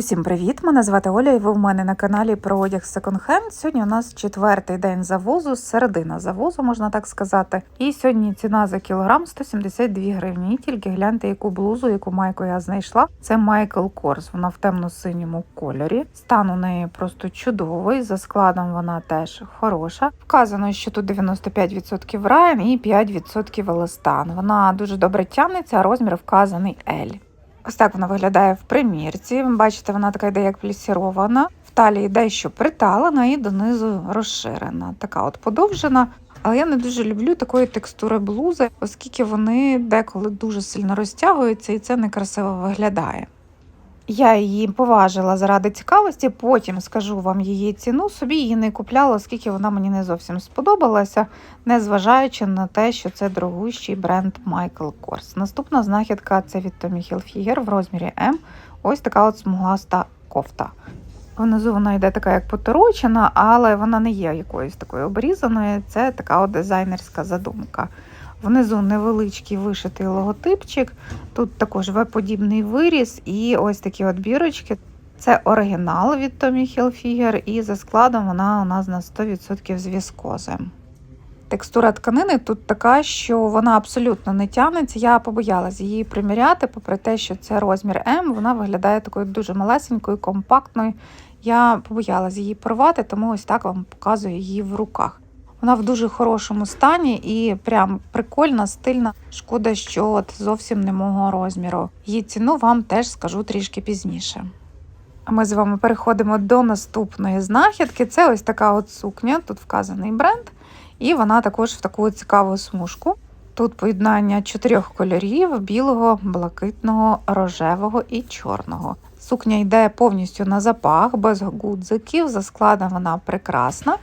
Усім привіт! Мене звати Оля, і ви в мене на каналі про одяг секонд-хенд. Сьогодні у нас четвертий день завозу, середина завозу, можна так сказати. І сьогодні ціна за кілограм 172 гривні. І тільки гляньте, яку блузу, яку майку я знайшла. Це Майкл Корс. Вона в темно-синьому кольорі. Стан у неї просто чудовий. За складом вона теж хороша. Вказано, що тут 95% Райан і 5% Еластан. Вона дуже добре тягнеться, а розмір вказаний L. Ось так вона виглядає в примірці. Бачите, вона така йде як плісірована. В талії дещо приталена і донизу розширена. Така от подовжена. Але я не дуже люблю такої текстури блузи, оскільки вони деколи дуже сильно розтягуються і це некрасиво виглядає. Я її поважила заради цікавості, потім скажу вам її ціну. Собі її не купляла, оскільки вона мені не зовсім сподобалася, незважаючи на те, що це дорогущий бренд Michael Kors. Наступна знахідка це від Tommy Hilfiger в розмірі М. Ось така от смугласта кофта. Внизу вона йде така як поторочена, але вона не є якоюсь такою обрізаною. Це така от дизайнерська задумка. Внизу невеличкий вишитий логотипчик. Тут також В-подібний виріз і ось такі от бірочки. Це оригінал від Tommy Hilfiger, і за складом вона у нас на 100% з віскози. Текстура тканини тут така, що вона абсолютно не тягнеться. Я побоялась її приміряти, попри те, що це розмір М, вона виглядає такою дуже малесенькою, компактною. Я побоялась її порвати, тому ось так вам показую її в руках. Вона в дуже хорошому стані і прям прикольна, стильна. Шкода, що от зовсім не мого розміру. Її ціну вам теж скажу трішки пізніше. А ми з вами переходимо до наступної знахідки. Це ось така от сукня, тут вказаний бренд, і вона також в таку цікаву смужку. Тут поєднання чотирьох кольорів: білого, блакитного, рожевого і чорного. Сукня йде повністю на запах, без гудзиків. За складом вона прекрасна.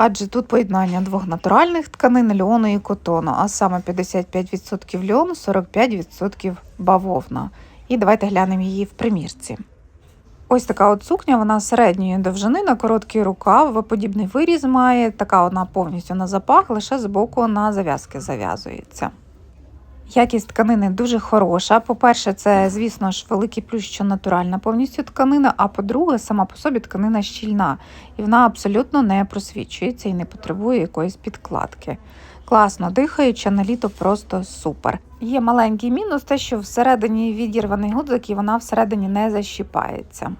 Адже тут поєднання двох натуральних тканин льону і котону, а саме 55% льону, 45% бавовна. І давайте глянемо її в примірці. Ось така от сукня, вона середньої довжини на короткий рукав, подібний виріз має, така вона повністю на запах, лише з боку на зав'язки зав'язується. Якість тканини дуже хороша. По-перше, це, звісно ж, великий плюс, що натуральна повністю тканина. А по-друге, сама по собі тканина щільна, і вона абсолютно не просвічується і не потребує якоїсь підкладки. Класно дихаюча, на літо просто супер. Є маленький мінус, те, що всередині відірваний гудзик і вона всередині не защіпається.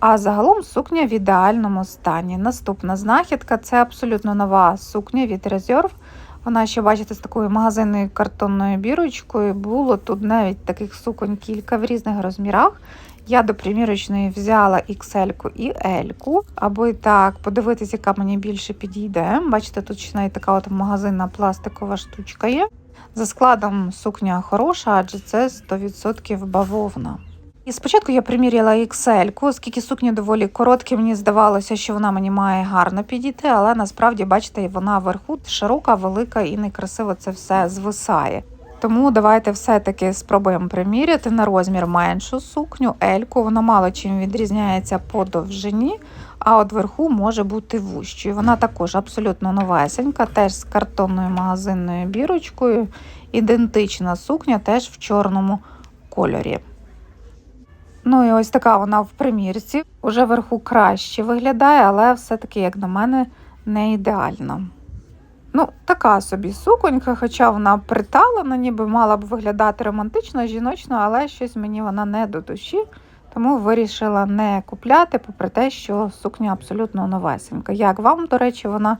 А загалом сукня в ідеальному стані. Наступна знахідка це абсолютно нова сукня від Reserve. Вона ще, бачите, з такою магазинною картонною бірочкою. Було тут навіть таких суконь кілька в різних розмірах. Я до примірочної взяла XL і L, аби так подивитися, яка мені більше підійде. Бачите, тут ще навіть така от магазинна пластикова штучка є. За складом сукня хороша, адже це 100% бавовна. І спочатку я приміряла XL, оскільки сукня доволі короткі, мені здавалося, що вона мені має гарно підійти, але насправді, бачите, вона вверху широка, велика і некрасиво це все звисає. Тому давайте все-таки спробуємо приміряти на розмір меншу сукню, ельку. Вона мало чим відрізняється по довжині, а от вверху може бути вущою. Вона також абсолютно новесенька, теж з картонною магазинною бірочкою. Ідентична сукня, теж в чорному кольорі. Ну і ось така вона в примірці. Уже вверху краще виглядає, але все-таки, як на мене, не ідеально. Ну, така собі суконька, хоча вона приталена, ніби мала б виглядати романтично, жіночно, але щось мені вона не до душі, тому вирішила не купляти, попри те, що сукня абсолютно новесенька. Як вам, до речі, вона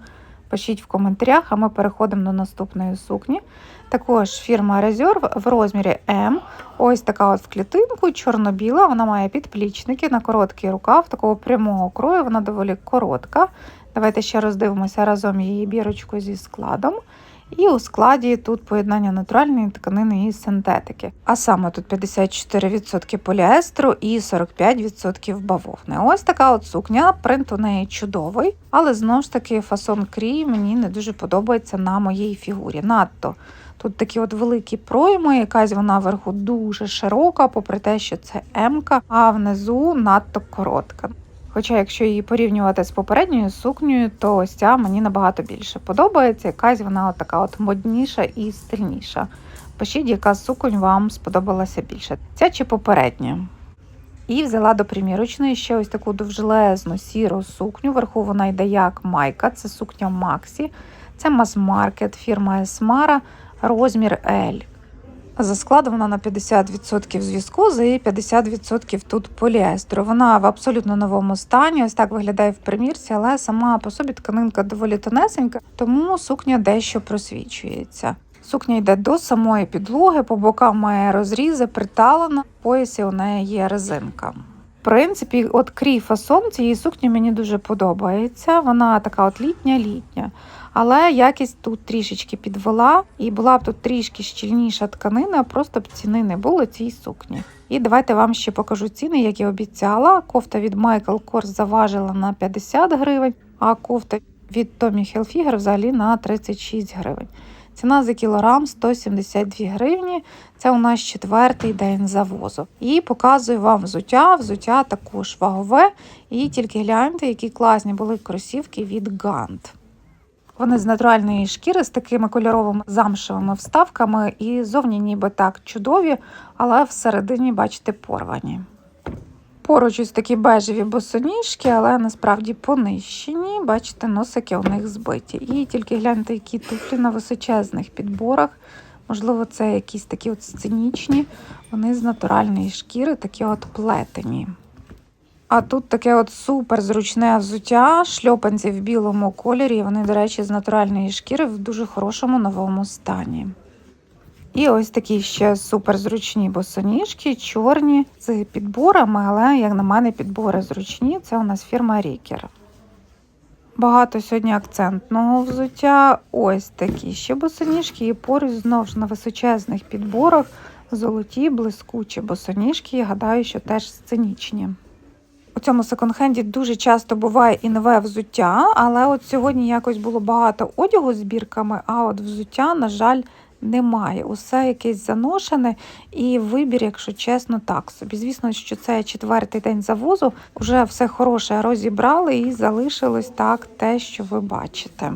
пишіть в коментарях, а ми переходимо до наступної сукні. Також фірма Reserve в розмірі М. Ось така от в клітинку, чорно-біла, вона має підплічники на короткий рукав, такого прямого крою, вона доволі коротка. Давайте ще роздивимося разом її бірочку зі складом. І у складі тут поєднання натуральної тканини і синтетики. А саме тут 54% поліестру і 45% бавовни. Ось така от сукня, принт у неї чудовий, але знову ж таки фасон крій мені не дуже подобається на моїй фігурі. Надто тут такі от великі пройми, якась вона вверху дуже широка, попри те, що це М-ка, а внизу надто коротка. Хоча, якщо її порівнювати з попередньою сукнею, то ось ця мені набагато більше подобається. Якась вона от така от модніша і стильніша. Пишіть, яка суконь вам сподобалася більше. Ця чи попередня. І взяла до примірочної ще ось таку довжелезну сіру сукню. Вверху вона йде як майка, це сукня Максі. Це мас-маркет, фірма Esmara, розмір L. За складом вона на 50% зв'язку, за її 50% тут поліестеру. Вона в абсолютно новому стані. Ось так виглядає в примірці, але сама по собі тканинка доволі тонесенька, тому сукня дещо просвічується. Сукня йде до самої підлоги, по бокам має розрізи, приталена, в поясі у неї є резинка. Принципі, от крій фасон цієї сукні мені дуже подобається. Вона така от літня-літня. Але якість тут трішечки підвела, і була б тут трішки щільніша тканина, просто б ціни не було цій сукні. І давайте вам ще покажу ціни, як і обіцяла. Кофта від Michael Kors заважила на 50 гривень, а кофта від Tommy Hilfiger взагалі на 36 гривень. Ціна за кілограм 172 гривні. Це у нас четвертий день завозу. І показую вам взуття. Взуття також вагове. І тільки гляньте, які класні були кросівки від Gantt. Вони з натуральної шкіри з такими кольоровими замшевими вставками, і зовні ніби так чудові, але всередині, бачите, порвані. Поруч ось такі бежеві босоніжки, але насправді понищені. Бачите, носики у них збиті. І тільки гляньте, які туфлі на височезних підборах. Можливо, це якісь такі от сценічні, вони з натуральної шкіри, такі от плетені. А тут таке от супер зручне взуття, шльопанці в білому кольорі. Вони, до речі, з натуральної шкіри в дуже хорошому новому стані. І ось такі ще супер зручні босоніжки, чорні з підборами, але, як на мене, підбори зручні. Це у нас фірма Рікер. Багато сьогодні акцентного взуття. Ось такі ще босоніжки, і поруч знову ж на височезних підборах золоті, блискучі босоніжки. Гадаю, що теж сценічні. У цьому секонд-хенді дуже часто буває і нове взуття, але от сьогодні якось було багато одягу з бірками, а от взуття, на жаль, немає. Усе якесь заношене і вибір, якщо чесно, так собі. Звісно, що це четвертий день завозу, вже все хороше розібрали і залишилось так те, що ви бачите.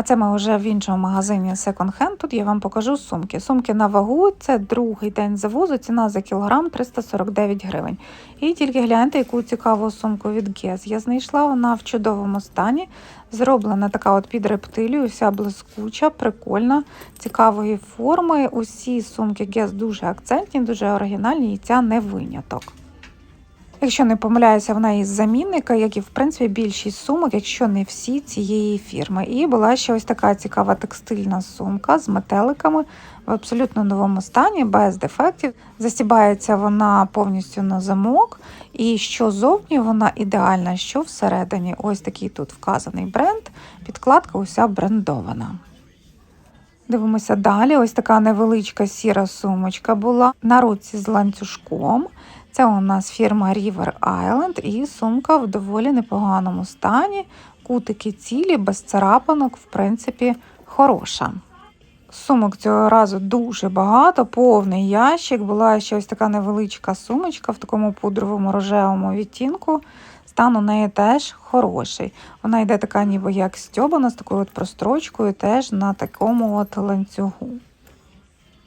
А це ми вже в іншому магазині Second Hand. Тут я вам покажу сумки. Сумки на вагу це другий день завозу, ціна за кілограм 349 гривень. І тільки гляньте, яку цікаву сумку від Guess я знайшла. Вона в чудовому стані. Зроблена така от під рептилію, вся блискуча, прикольна, цікавої форми. Усі сумки Guess дуже акцентні, дуже оригінальні, і ця не виняток. Якщо не помиляюся, вона із замінника, як і в принципі більшість сумок, якщо не всі цієї фірми. І була ще ось така цікава текстильна сумка з метеликами в абсолютно новому стані, без дефектів. Застібається вона повністю на замок. І що зовні вона ідеальна, що всередині. Ось такий тут вказаний бренд, підкладка уся брендована. Дивимося далі. Ось така невеличка сіра сумочка була на руці з ланцюжком. Це у нас фірма River Island і сумка в доволі непоганому стані. Кутики цілі, без царапанок, в принципі, хороша. Сумок цього разу дуже багато, повний ящик. Була ще ось така невеличка сумочка в такому пудровому рожевому відтінку. Стан у неї теж хороший. Вона йде така, ніби як стьобана, з такою от прострочкою, теж на такому от ланцюгу.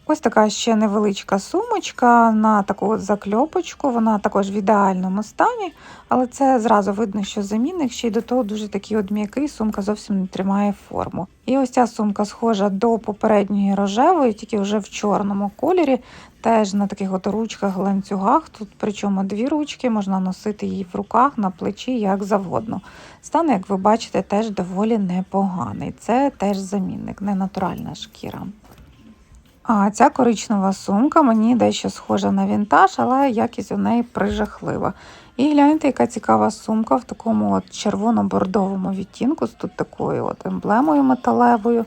Ось така ще невеличка сумочка на таку закльопочку. Вона також в ідеальному стані, але це зразу видно, що замінник ще й до того дуже такий от м'який, сумка зовсім не тримає форму. І ось ця сумка схожа до попередньої рожевої, тільки вже в чорному кольорі, теж на таких от ручках, ланцюгах. Тут причому дві ручки, можна носити її в руках, на плечі, як завгодно. Стан, як ви бачите, теж доволі непоганий. Це теж замінник, не натуральна шкіра. А ця коричнева сумка мені дещо схожа на вінтаж, але якість у неї прижахлива. І гляньте, яка цікава сумка в такому от червоно-бордовому відтінку, з тут такою от емблемою металевою,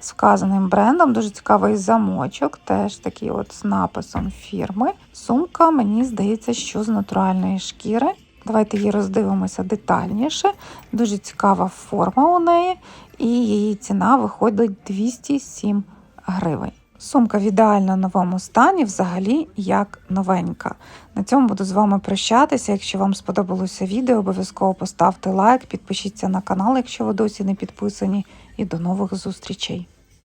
з вказаним брендом. Дуже цікавий замочок, теж такий от з написом фірми. Сумка, мені здається, що з натуральної шкіри. Давайте її роздивимося детальніше. Дуже цікава форма у неї, і її ціна виходить 207 гривень. Сумка в ідеально новому стані, взагалі як новенька. На цьому буду з вами прощатися. Якщо вам сподобалося відео, обов'язково поставте лайк, підпишіться на канал, якщо ви досі не підписані, і до нових зустрічей.